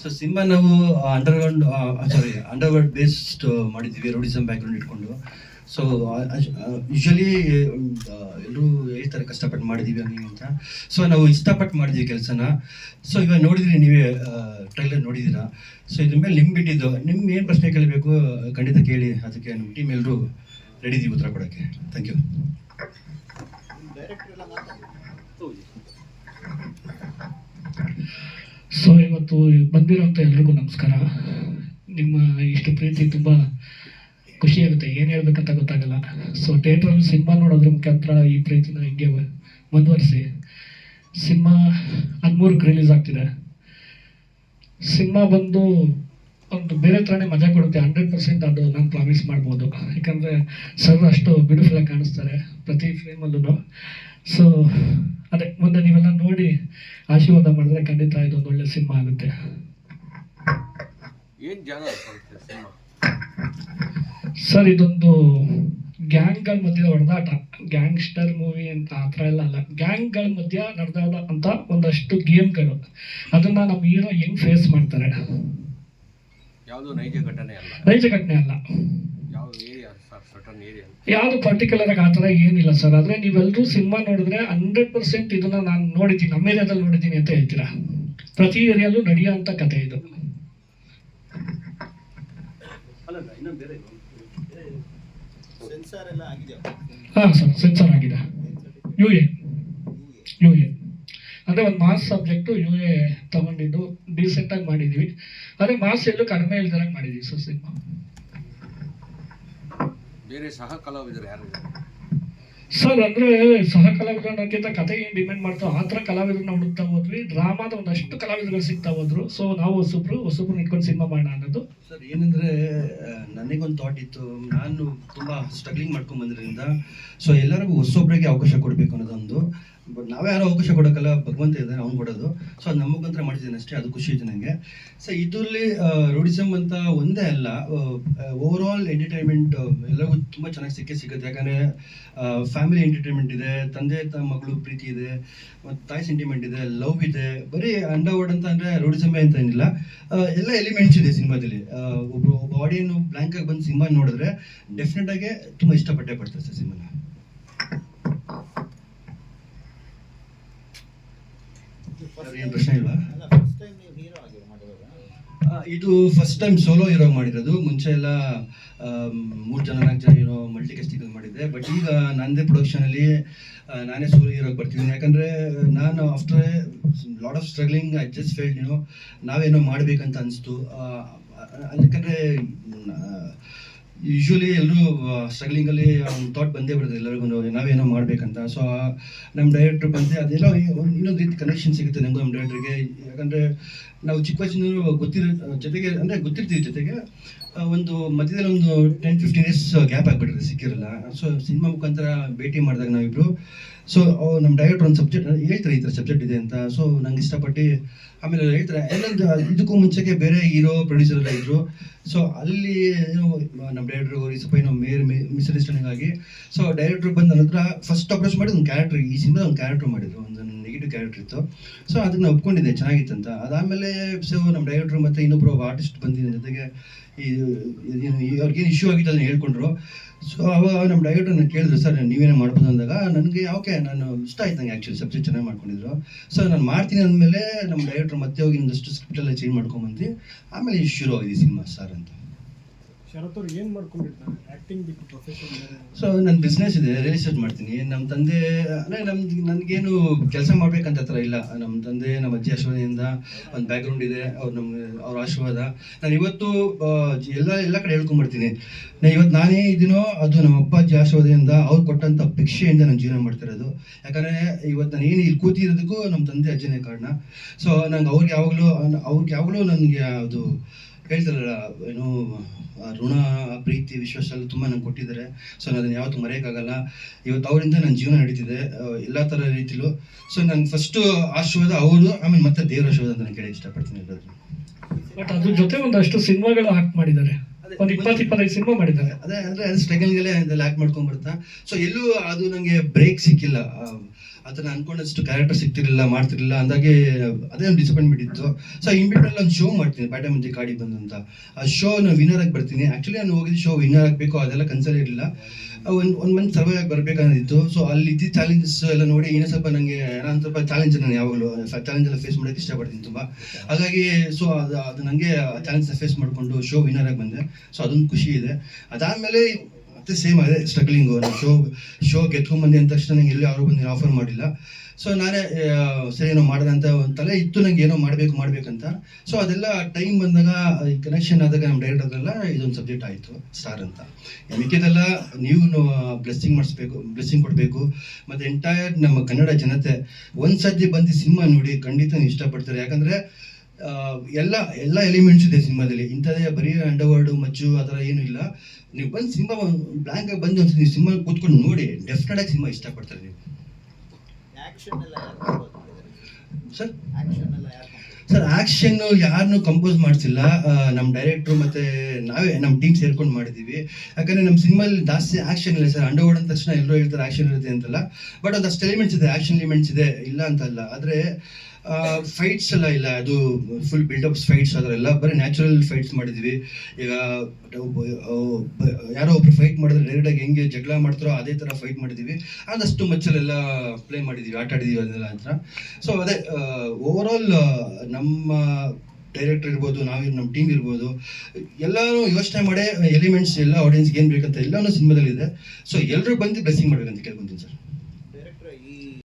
So cinema ನಾವು underground sorry underworld based ಮಾಡಿದ್ದೀವಿ rowdyism background ಇಟ್ಕೊಂಡು. ಸೊ ಯೂಶಲಿ ಎಲ್ಲರೂ ಹೇಳ್ತಾರೆ ಕಷ್ಟಪಟ್ಟು ಮಾಡಿದ್ದೀವಿ ಹಂಗೆ ಅಂತ. ಸೊ ನಾವು ಇಷ್ಟಪಟ್ಟು ಮಾಡಿದ್ದೀವಿ ಕೆಲಸನ. ಸೊ ಇವಾಗ ನೋಡಿದ್ರಿ ನೀವೇ ಟ್ರೈಲರ್ ನೋಡಿದ್ದೀರಾ? ಸೊ ಇದ್ರ ಮೇಲೆ ನಿಮ್ಗೆ ಬಿಟ್ಟಿದ್ದು ನಿಮ್ಗೆ ಏನು ಪ್ರಶ್ನೆ ಕೇಳಬೇಕು ಖಂಡಿತ ಕೇಳಿ. ಅದಕ್ಕೆ ನಮ್ಮ ಟೀಮ್ ಎಲ್ಲರೂ ರೆಡಿ ಇದ್ದೀವಿ ಉತ್ತರ ಕೊಡೋಕ್ಕೆ. ಥ್ಯಾಂಕ್ ಯು ಸೊ ಇವತ್ತು ಬಂದಿರೋಂಥ ಎಲ್ರಿಗೂ ನಮಸ್ಕಾರ. ನಿಮ್ಮ ಇಷ್ಟು ಪ್ರೀತಿ ತುಂಬ ಖುಷಿಯಾಗುತ್ತೆ ಏನು ಹೇಳ್ಬೇಕಂತ ಗೊತ್ತಾಗಲ್ಲ. ಸೊ ಥಿಯೇಟ್ರಲ್ಲಿ ಸಿನಿಮಾ ನೋಡೋದ್ರ ಮುಖಾಂತರ ಈ ಪ್ರೀತಿನ ಹಿಂಗೆ ಮುಂದುವರಿಸಿ. ಸಿನಿಮಾ ಹದಿಮೂರಕ್ಕೆ ರಿಲೀಸ್ ಆಗ್ತಿದೆ. ಸಿನಿಮಾ ಬಂದು ಒಂದು ಬೇರೆ ಥರನೇ ಮಜಾ ಕೊಡುತ್ತೆ. ಹಂಡ್ರೆಡ್ ಪರ್ಸೆಂಟ್ ಅದು ನಾನು ಪ್ರಾಮಿಸ್ ಮಾಡ್ಬೋದು. ಯಾಕಂದರೆ ಸರ್ ಅಷ್ಟು ಬ್ಯೂಟಿಫುಲ್ ಆಗಿ ಕಾಣಿಸ್ತಾರೆ ಪ್ರತಿ ಫಿಲ್ಮಲ್ಲೂ ಸೊ ಅದೇ ಮುಂದೆ ನೀವೆಲ್ಲ ನೋಡಿ ಆಶೀರ್ವಾದ ಮಾಡಿದ್ರೆ ಖಂಡಿತ ಇದೊಂದು ಒಳ್ಳೆ ಸಿನಿಮಾ ಆಗುತ್ತೆ. ಸರ್ ಇದೊಂದು ಗ್ಯಾಂಗ್ಗಳ ಮಧ್ಯ ಹೊಡೆದಾಟ. ಗ್ಯಾಂಗ್ಸ್ಟರ್ ಮೂವಿ ಅಂತ ಆ ಥರ ಎಲ್ಲ ಅಲ್ಲ. ಗ್ಯಾಂಗ್ಗಳ ಮಧ್ಯ ನಡೆದಾಡ ಅಂತ ಒಂದಷ್ಟು ಗೇಮ್ಗಳು. ಅದನ್ನ ನಮ್ಮ ಹೀರೋ ಹೆಂಗ್ ಫೇಸ್ ಮಾಡ್ತಾರೆ? ಯಾವುದು ನೈಜ ಘಟನೆ ಅಲ್ಲ ನೈಜ ಘಟನೆ ಅಲ್ಲ ಯಾವ ಏರಿಯಾ ಸಟನ್ ಏರಿಯಾ ಯಾವುದು ಪರ್ಟಿಕ್ಯುಲರ್ ಆಗಿ ಆ ಥರ ಏನಿಲ್ಲ ಸರ್. ಆದರೆ ನೀವೆಲ್ಲರೂ ಸಿನಿಮಾ ನೋಡಿದ್ರೆ ಹಂಡ್ರೆಡ್ ಪರ್ಸೆಂಟ್ ಇದನ್ನ ನಾನು ನೋಡಿದ್ದೀನಿ. ನಮ್ಮ ಏರಿಯಾದಲ್ಲಿ ನೋಡಿದ್ದೀನಿ ಅಂತ ಹೇಳ್ತೀರಾ? ಪ್ರತಿ ಏರಿಯಾಲ್ಲೂ ನಡೆಯೋ ಅಂತ ಕತೆ ಇದು. ಸೆನ್ಸಾರ್ ಎಲ್ಲ ಆಗಿದೆ ಹಾಂ ಸರ್ ಸೆನ್ಸರ್ ಆಗಿದೆ. U A U A. ಅಂದರೆ ಒಂದು ಮಾಸ್ ಸಬ್ಜೆಕ್ಟು ಯು ಎ ತಗೊಂಡಿದ್ದು ಡೀಸೆಂಟಾಗಿ ಮಾಡಿದ್ದೀವಿ ಆದರೆ ಮಾಸ್ ಎಲ್ಲೂ ಕಡಿಮೆ ಇಲ್ದಿರಂಗೆ ಮಾಡಿದ್ದೀವಿ ಸರ್ ಸಿನಿಮಾ. ಬೇರೆ ಸಹ ಕಲಾವಿದರು ಯಾರು ಸರ್, ಅಂದ್ರೆ ಸಹ ಕಲಾವಿದರನ್ನಕ್ಕಿಂತ ಕತೆ ಏನು ಡಿಮ್ಯಾಂಡ್ ಮಾಡ್ತಾವೆ ಆ ಥರ ಕಲಾವಿದರನ್ನ ಹುಡುಕ್ತಾ ಹೋದ್ವಿ. ಡ್ರಾಮಾದ ಒಂದಷ್ಟು ಕಲಾವಿದರುಗಳು ಸಿಗ್ತಾ ಹೋದ್ರು. ಸೊ ನಾವು ಹೊಸಬ್ರು ಹೊಸಬ್ರು ನಿಂತ್ಕೊಂಡು ಸಿನಿಮಾ ಮಾಡೋಣ ಅನ್ನೋದು. ಸರ್, ಏನಂದ್ರೆ ನನಗೊಂದು ಥಾಟ್ ಇತ್ತು. ನಾನು ತುಂಬಾ ಸ್ಟ್ರಗ್ಲಿಂಗ್ ಮಾಡ್ಕೊಂಡ್ ಬಂದ್ರಿಂದ ಸೊ ಎಲ್ಲರಿಗೂ ಹೊಸೊಬ್ರಿಗೆ ಅವಕಾಶ ಕೊಡಬೇಕು ಅನ್ನೋದೊಂದು. ನಾವೇ ಯಾರೋ ಅವಕಾಶ ಕೊಡೋಕ್ಕಲ್ಲ, ಭಗವಂತ ಇದ್ದಾನೆ ಅವ್ನು ಕೊಡೋದು. ಸೊ ಅದು ನಮ್ಮ ಮುಖಾಂತರ ಮಾಡಿದ್ದೀನಿ ಅಷ್ಟೇ. ಅದು ಖುಷಿ ಇದೆ ನನಗೆ ಸೊ ಇದರಲ್ಲಿ ರೂಢಿಸಮ್ ಅಂತ ಒಂದೇ ಅಲ್ಲ. ಓವರ್ ಆಲ್ ಎಂಟರ್ಟೈನ್ಮೆಂಟ್ ಎಲ್ಲರಿಗೂ ತುಂಬ ಚೆನ್ನಾಗಿ ಸಿಕ್ಕೇ ಸಿಗುತ್ತೆ. ಯಾಕಂದರೆ ಫ್ಯಾಮಿಲಿ ಎಂಟರ್ಟೈನ್ಮೆಂಟ್ ಇದೆ, ತಂದೆ ಮಗಳು ಪ್ರೀತಿ ಇದೆ, ಮತ್ತು ತಾಯಿ ಸೆಂಟಿಮೆಂಟ್ ಇದೆ ಲವ್ ಇದೆ, ಬರೀ ಅಂಡರ್ವರ್ಡ್ ಅಂತ ಅಂದರೆ ರೋಡಿಸಮೇ ಅಂತ ಏನಿಲ್ಲ. ಎಲ್ಲ ಎಲಿಮೆಂಟ್ಸ್ ಇದೆ ಸಿನಿಮಾದಲ್ಲಿ. ಒಬ್ಬರು ಒಬ್ಬ ಆಡಿಯನ್ನು ಬ್ಲ್ಯಾಂಕ್ ಆಗಿ ಬಂದು ಸಿನಿಮಾ ನೋಡಿದ್ರೆ ಡೆಫಿನೆಟ್ ಆಗಿ ತುಂಬ ಇಷ್ಟಪಟ್ಟೆ ಪಡ್ತಾರೆ ಸರ್ ಸಿನಿಮಾನ. ಏನು ಪ್ರಶ್ನೆ ಇಲ್ವಾ? ಇದು ಫಸ್ಟ್ ಟೈಮ್ ಸೋಲೋ ಹೀರೋ ಮಾಡಿರೋದು. ಮುಂಚೆ ಎಲ್ಲ ಮೂರು ಜನ, ನಾಲ್ಕು ಜನ ಮಲ್ಟಿ ಇದು ಮಾಡಿದ್ದೆ. ಬಟ್ ಈಗ ನಂದೇ ಪ್ರೊಡಕ್ಷನಲ್ಲಿ ನಾನೇ ಸೋಲೋ ಹೀರೋಗೆ ಬರ್ತಿದ್ದೀನಿ. ಯಾಕಂದರೆ, ನಾನು after lot of struggling I just failed ಏನೋ ನಾವೇನೋ ಮಾಡಬೇಕಂತ ಅನಿಸ್ತು. ಯಾಕಂದರೆ ಯೂಶ್ವಲಿ ಎಲ್ಲರೂ ಸ್ಟ್ರಗ್ಲಿಂಗಲ್ಲಿ ಒಂದು ಥಾಟ್ ಬಂದೇ ಬರ್ತದೆ ಎಲ್ಲರಿಗೂ ನಾವೇನೋ ಮಾಡಬೇಕಂತ. ಸೊ ನಮ್ಮ ಡೈರೆಕ್ಟ್ರ್ ಬಂದೆ ಅದೆಲ್ಲ ಇನ್ನೊಂದು ರೀತಿ ಕನೆಕ್ಷನ್ ಸಿಗುತ್ತೆ ನನಗೂ ನಮ್ಮ ಡೈರೆಕ್ಟ್ರಿಗೆ ಯಾಕಂದರೆ ನಾವು ಚಿಕ್ಕ ವಯಸ್ಸಿನ ಗೊತ್ತಿರೋ, ಜೊತೆಗೆ, ಅಂದರೆ ಗೊತ್ತಿರ್ತೀವಿ ಜೊತೆಗೆ ಒಂದು ಮಧ್ಯದಲ್ಲಿ ಒಂದು ಟೆನ್ ಫಿಫ್ಟೀನ್ ಡೇಸ್ ಗ್ಯಾಪ್ ಆಗಿಬಿಟ್ಟಿದೆ, ಸಿಕ್ಕಿರಲ್ಲ. ಸೊ ಸಿನಿಮಾ ಮುಖಾಂತರ ಭೇಟಿ ಮಾಡಿದಾಗ ನಾವಿಬ್ರು ಸೊ ನಮ್ಮ ಡೈರೆಕ್ಟರ್ ಒಂದು ಸಬ್ಜೆಕ್ಟ್ ಹೇಳ್ತಾರೆ ಈ ಥರ ಸಬ್ಜೆಕ್ಟ್ ಇದೆ ಅಂತ. ಸೊ ನಂಗೆ ಇಷ್ಟಪಟ್ಟು ಆಮೇಲೆ ಹೇಳ್ತಾರೆ ಎಲ್ಲೊಂದು ಇದಕ್ಕೂ ಮುಂಚೆಗೆ ಬೇರೆ ಹೀರೋ ಪ್ರೊಡ್ಯೂಸರ್ ಎಲ್ಲ ಇದ್ರು. ಸೊ ಅಲ್ಲಿ ಏನೋ ನಮ್ಮ ಡೈರೆಕ್ಟರ್ ಸ್ವಲ್ಪ ಏನೋ ಮೇರ್ ಮಿಸ್ಅಂಡರ್ಸ್ಟ್ಯಾಂಡಿಂಗ್ ಆಗಿ. ಸೊ ಡೈರೆಕ್ಟರ್ ಬಂದ ನಂತರ ಫಸ್ಟ್ ಅಪ್ರೋಚ್ ಮಾಡಿ ಒಂದು ಕ್ಯಾರೆಕ್ಟರ್ ಈ ಸಿನಿಮಾ ಒಂದು ಕ್ಯಾರೆಕ್ಟರ್ ಮಾಡಿದ್ರು, ಒಂದು ಕ್ಯಾರೆಕ್ಟರ್ ಇತ್ತು. ಸೊ ಅದನ್ನ ನಾನು ಒಪ್ಕೊಂಡಿದ್ದೆ, ಚೆನ್ನಾಗಿತ್ತು ಅಂತ. ಅದಾದಮೇಲೆ ಸೊ ನಮ್ಮ ಡೈರೆಕ್ಟರ್ ಮತ್ತು ಇನ್ನೊಬ್ಬರು ಆರ್ಟಿಸ್ಟ್ ಬಂದಿದ್ದ ಜೊತೆಗೆ ಈ ಅವ್ರಿಗೇನು ಇಶ್ಯೂ ಆಗಿತ್ತು ಅದನ್ನ ಹೇಳ್ಕೊಂಡ್ರು. ಸೊ ಅವಾಗ ನಮ್ಮ ಡೈರೆಕ್ಟರ್ ನಾನು ಕೇಳಿದ್ರು, ಸರ್ ನೀವೇನೇ ಮಾಡ್ಬೋದು ಅಂದಾಗ, ನನಗೆ ಓಕೆ ನಾನು ಇಷ್ಟ ಆಯ್ತು ನಂಗೆ ಆ್ಯಕ್ಚುಲಿ ಸಬ್ಜೆಕ್ಟ್ ಚೆನ್ನಾಗಿ ಮಾಡ್ಕೊಂಡಿದ್ರು. ಸೊ ನಾನು ಮಾಡ್ತೀನಿ ಅಂದಮೇಲೆ ನಮ್ಮ ಡೈರೆಕ್ಟರ್ ಮತ್ತೆ ಹೋಗಿ ಇನ್ನೊಂದಷ್ಟು ಸ್ಕ್ರಿಪ್ಟೆಲ್ಲ ಚೇಂಜ್ ಮಾಡ್ಕೊಂಬಂದು ಆಮೇಲೆ ಶುರು ಆಗಿದೆ ಸಿನಿಮಾ ಸರ್ ಅಂತ. ಏನ್ ಪ್ರೊಫೆಷನ್ ಸೊ ನನ್ನ ಬಿಸ್ನೆಸ್ ಇದೆ ರಿಯಲ್ ಎಸ್ಟೇಟ್ ಮಾಡ್ತೀನಿ. ನಮ್ಮ ತಂದೆ, ಅಂದರೆ ನಮ್ದು ನನಗೇನು ಕೆಲಸ ಮಾಡ್ಬೇಕಂತ ಥರ ಇಲ್ಲ. ನಮ್ಮ ತಂದೆ, ನಮ್ಮ ಅಜ್ಜಿ ಆಶೀರ್ವಾದದಿಂದ ಒಂದು ಬ್ಯಾಕ್ಗ್ರೌಂಡ್ ಇದೆ. ಅವ್ರು ನಮ್ಮ ಅವ್ರ ಆಶೀರ್ವಾದ. ನಾನು ಇವತ್ತು ಎಲ್ಲ ಎಲ್ಲ ಕಡೆ ಹೇಳ್ಕೊಂಬಿಡ್ತೀನಿ ನಾನು ಇವತ್ತು ನಾನೇ ಇದೀನೋ, ಅದು ನಮ್ಮ ಅಪ್ಪ ಅಜ್ಜಿ ಆಶೀರ್ವಾದದಿಂದ ಅವ್ರು ಕೊಟ್ಟಂಥ ಭಿಕ್ಷೆಯಿಂದ ನಾನು ಜೀವನ ಮಾಡ್ತಿರೋದು. ಯಾಕಂದರೆ ಇವತ್ತು ನಾನು ಏನು ಇಲ್ಲಿ ಕೂತಿರೋದಕ್ಕೂ ನಮ್ಮ ತಂದೆ ಅಜ್ಜನೇ ಕಾರಣ. ಸೊ ನಂಗೆ ಅವ್ರಿಗೆ ಯಾವಾಗಲೂ ಅವ್ರಿಗೆ ಯಾವಾಗಲೂ ನನಗೆ ಅದು ಹೇಳ್ತಾರಲ್ಲ ಏನು ಋಣ ಪ್ರೀತಿ ವಿಶ್ವಾಸ ಎಲ್ಲ ತುಂಬ ನಂಗೆ ಕೊಟ್ಟಿದ್ದಾರೆ. ಸೊ ನಾನು ಅದನ್ನು ಯಾವತ್ತೂ ಮರೆಯೋಕ್ಕಾಗಲ್ಲ. ಇವತ್ತು ಅವರಿಂದ ನನ್ನ ಜೀವನ ನಡೀತಿದೆ. ಎಲ್ಲ ಥರ ರೀತಿಲೂ. ಸೊ ನಾನು ಫಸ್ಟು ಆಶೀರ್ವಾದ ಅವರು ಆಮೇಲೆ ಮತ್ತೆ ದೇವರ ಆಶೀರ್ವಾದ ಅಂತ ನಾನು ಕೇಳಕ್ಕೆ ಇಷ್ಟಪಡ್ತೀನಿ ಎಲ್ಲರೂ ಬಟ್ ಅದ್ರ ಜೊತೆ ಒಂದಷ್ಟು ಸಿನಿಮಾಗಳು ಆಕ್ಟ್ ಮಾಡಿದ್ದಾರೆ. ಒಂದು ಇಪ್ಪತ್ತು ಇಪ್ಪತ್ತೈದು ಸಿನಿಮಾ ಮಾಡಿದ್ದಾರೆ. ಅದೇ ಅಂದ್ರೆ ಅದು ಸ್ಟ್ರಗಲ್ಗೆಲ್ಲ ಅದೆಲ್ಲ ಆಕ್ಟ್ ಮಾಡ್ಕೊಂಡ್ ಬರ್ತಾ. ಸೊ ಎಲ್ಲೂ ಅದು ನಂಗೆ ಬ್ರೇಕ್ ಸಿಕ್ಕಿಲ್ಲ. ಅದನ್ನ ಅನ್ಕೊಂಡಷ್ಟು ಕ್ಯಾರೆಕ್ಟರ್ ಸಿಗ್ತಿರ್ಲಿಲ್ಲ, ಮಾಡ್ತಿರ್ಲಿಲ್ಲ, ಅಂದಾಗೆ ಅದೇ ಒಂದು ಡಿಸಪಾಯಿಂಟ್ಮೆಂಟ್ ಇತ್ತು. ಸೊ ಅಲ್ಲಿ ಒಂದು ಶೋ ಮಾಡ್ತೀನಿ ಬಾಟ ಮುಂದೆ ಕಾಡಿ ಬಂದಂತ ಆ ಶೋ ನಾನು ವಿನ್ನರ್ ಆಗಿ ಬರ್ತೀನಿ. ಆಕ್ಚುಲಿ ನಾನು ಹೋಗಿದ್ದು ಶೋ ವಿನ್ನರ್ ಆಗಬೇಕು, ಅದೆಲ್ಲ ಕನ್ಸರ್ ಇರಲಿಲ್ಲ. ಒಂದು ಒಂದು ಮಂತ್ ಸರ್ವೈವ್ ಆಗಿ ಬರ್ಬೇಕನ್ನೋದಿತ್ತು ಸೊ ಅಲ್ಲಿ ಇದ್ದ ಚಾಲೆಂಜಸ್ ಎಲ್ಲ ನೋಡಿ ಇನ್ನೂ ಸ್ವಲ್ಪ ನನಗೆ ನಾನು ಸ್ವಲ್ಪ ಚಾಲೆಂಜ್ ನಾನು ಯಾವಾಗಲೂ ಚಾಲೆಂಜ್ ಎಲ್ಲ ಫೇಸ್ ಮಾಡೋಕ್ಕೆ ಇಷ್ಟಪಡ್ತೀನಿ ತುಂಬ. ಹಾಗಾಗಿ ಸೊ ಅದು ಅದು ನನಗೆ ಚಾಲೆಂಜ್ ಫೇಸ್ ಮಾಡಿಕೊಂಡು ಶೋ ವಿನ್ನರ್ ಆಗಿ ಬಂದೆ. ಸೊ ಅದೊಂದು ಖುಷಿ ಇದೆ. ಅದಾದಮೇಲೆ ಮತ್ತೆ ಸೇಮ್ ಅದೇ ಸ್ಟ್ರಗ್ಲಿಂಗು ನಾನು ಶೋ ಶೋ ಗೆದ್ಕೊಂಡ್ಬಂದೆ ಅಂದ ತಕ್ಷಣ ನಂಗೆ ಎಲ್ಲಿ ಯಾರು ಬಂದು ಆಫರ್ ಮಾಡಿಲ್ಲ. ಸೊ ನಾನೇ ಸರಿ ಏನೋ ಮಾಡಿದಂತ ಒಂದು ತಲೆ ಇತ್ತು ನಂಗೆ ಏನೋ ಮಾಡಬೇಕು, ಮಾಡಬೇಕಂತ. ಸೊ ಅದೆಲ್ಲ ಟೈಮ್ ಬಂದಾಗ ಕನೆಕ್ಷನ್ ಆದಾಗ ನಮ್ಮ ಡೈರೆಕ್ಟರ್ಗೆಲ್ಲ ಇದೊಂದು ಸಬ್ಜೆಕ್ಟ್ ಆಯಿತು ಸ್ಟಾರ್ ಅಂತ. ಮಿಕ್ಕಿದೆಲ್ಲ ನೀವು ಬ್ಲೆಸ್ಸಿಂಗ್ ಮಾಡಿಸ್ಬೇಕು ಬ್ಲೆಸ್ಸಿಂಗ್ ಕೊಡಬೇಕು. ಮತ್ತು ಎಂಟೈರ್ ನಮ್ಮ ಕನ್ನಡ ಜನತೆ ಒಂದು ಸರ್ತಿ ಬಂದು ಸಿನಿಮಾ ನೋಡಿ ಖಂಡಿತ ಇಷ್ಟಪಡ್ತಾರೆ. ಯಾಕಂದರೆ ಎಲ್ಲ ಎಲ್ಲ ಎಲಿಮೆಂಟ್ಸ್ ಇದೆ ಸಿನಿಮಾದಲ್ಲಿ. ಇಂಥದೇ ಬರೀ ಅಂಡರ್ವರ್ಡು ಮಚ್ಚು ಆ ಥರ ಏನೂ ಇಲ್ಲ. ನೀವು ಬಂದು ಸಿನಿಮಾ ಬ್ಲ್ಯಾಂಕ್ ಆಗಿ ಬಂದು ಒಂದು ನೀವು ಸಿನಿಮಾ ಕೂತ್ಕೊಂಡು ನೋಡಿ ಡೆಫಿನೆಟ್ ಆಗಿ ಸಿನಿಮಾ ಇಷ್ಟಪಡ್ತಾರೆ ನೀವು. ಸರ್ ಸರ್ ಆಕ್ಷನ್ ಯಾರನ್ನು ಕಂಪೋಸ್ ಮಾಡಿಸಿಲ್ಲ. ನಮ್ಮ ಡೈರೆಕ್ಟ್ರು ಮತ್ತೆ ನಾವೇ ನಮ್ಮ ಟೀಮ್ ಸೇರ್ಕೊಂಡು ಮಾಡಿದ್ದೀವಿ. ಯಾಕಂದ್ರೆ ನಮ್ಮ ಸಿನಿಮಾಲಿ ಜಾಸ್ತಿ ಆಕ್ಷನ್ ಇಲ್ಲ ಸರ್. ಅಂಡರ್ ಅಂದ ತಕ್ಷಣ ಎಲ್ಲರೂ ಹೇಳ್ತಾರೆ ಆಕ್ಷನ್ ಇರುತ್ತೆ ಅಂತಲ್ಲ. ಬಟ್ ಒಂದಷ್ಟು ಎಲಿಮೆಂಟ್ಸ್ ಇದೆ ಆಕ್ಷನ್ ಎಲಿಮೆಂಟ್ಸ್ ಇದೆ ಇಲ್ಲ ಅಂತಲ್ಲ. ಆದರೆ ಫೈಟ್ಸ್ ಎಲ್ಲ ಇಲ್ಲ. ಅದು ಫುಲ್ ಬಿಲ್ಡಪ್ಸ್ ಫೈಟ್ಸ್ ಅದರೆಲ್ಲ ಬರೀ ನ್ಯಾಚುರಲ್ ಫೈಟ್ಸ್ ಮಾಡಿದ್ವಿ. ಈಗ ಯಾರೋ ಒಬ್ರು ಫೈಟ್ ಮಾಡಿದ್ರೆ ಡೈರೆಕ್ಟಾಗಿ ಹೆಂಗೆ ಜಗಳ ಮಾಡ್ತಾರೋ ಅದೇ ಥರ ಫೈಟ್ ಮಾಡಿದ್ದೀವಿ ಆದಷ್ಟು ಮಚ್ಚಲೆಲ್ಲ ಪ್ಲೇ ಮಾಡಿದ್ದೀವಿ ಆಟ ಆಡಿದ್ದೀವಿ ಅದೆಲ್ಲ ಅಂತ. ಸೊ ಅದೇ ಓವರ್ ಆಲ್ ನಮ್ಮ ಡೈರೆಕ್ಟರ್ ಇರ್ಬೋದು ನಾವು ನಮ್ಮ ಟೀಮ್ ಇರ್ಬೋದು ಎಲ್ಲರೂ ಯೋಚನೆ ಮಾಡೇ ಎಲಿಮೆಂಟ್ಸ್ ಎಲ್ಲ ಆಡಿಯನ್ಸ್ಗೆ ಏನು ಬೇಕಂತ ಎಲ್ಲನೂ ಸಿನಿಮಾದಲ್ಲಿ ಇದೆ ಸೊ ಎಲ್ಲರೂ ಬಂದು ಬ್ಲೆಸ್ಸಿಂಗ್ ಮಾಡ್ಬೇಕಂತ ಕೇಳ್ಕೊಂತೀನಿ ಸರ್.